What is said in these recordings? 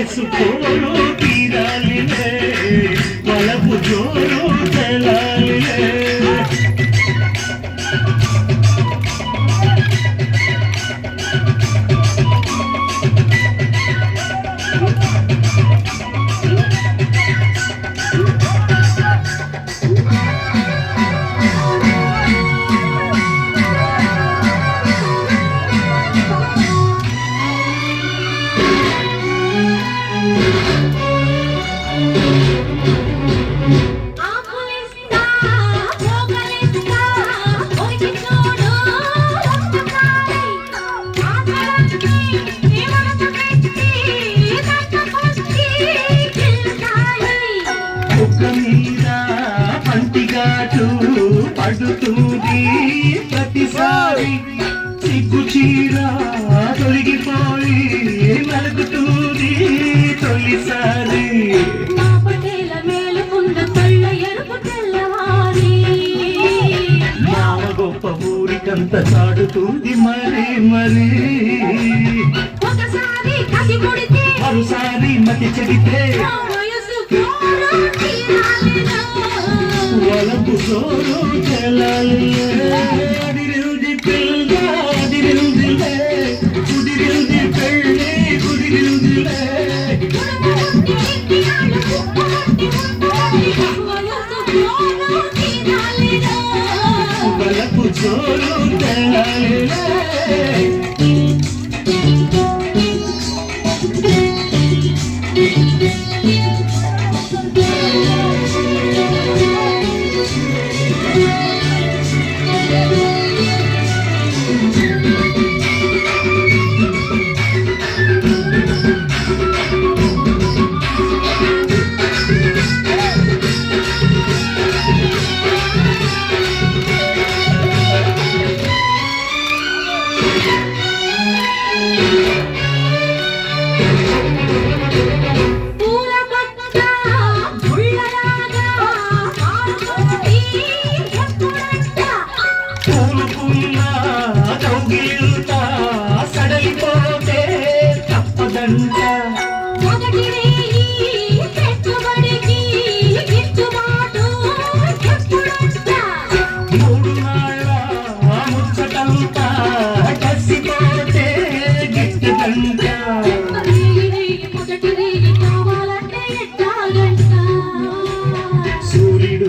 వయసు కోరు తీరాలిలే వలపు జోరు ఒక్క మీద పంటిగాటు పడుతుంది ప్రతిసారి సిగ్గు చీర తొలగిపోయి నలుగుతుంది తొలిసారి గొప్ప ఊరికంత చాడుతుంది మరి మరి. ఒకసారి మతి చెడితే వలపు సోరు తెలాలి అదిరింది పిల్ల అదిరిందిలే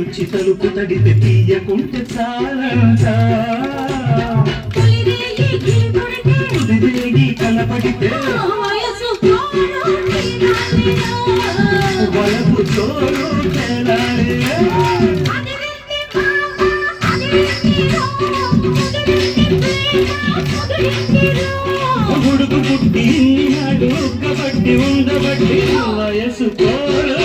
సూర్యుడు తలుపు తడితే తీయకుంటే చాలంట తుదివేగి కనపడితే వలపు చోరు తెలాలి. పుట్టి నాడు కాబట్టి ఉండబట్టి వయసు కోరు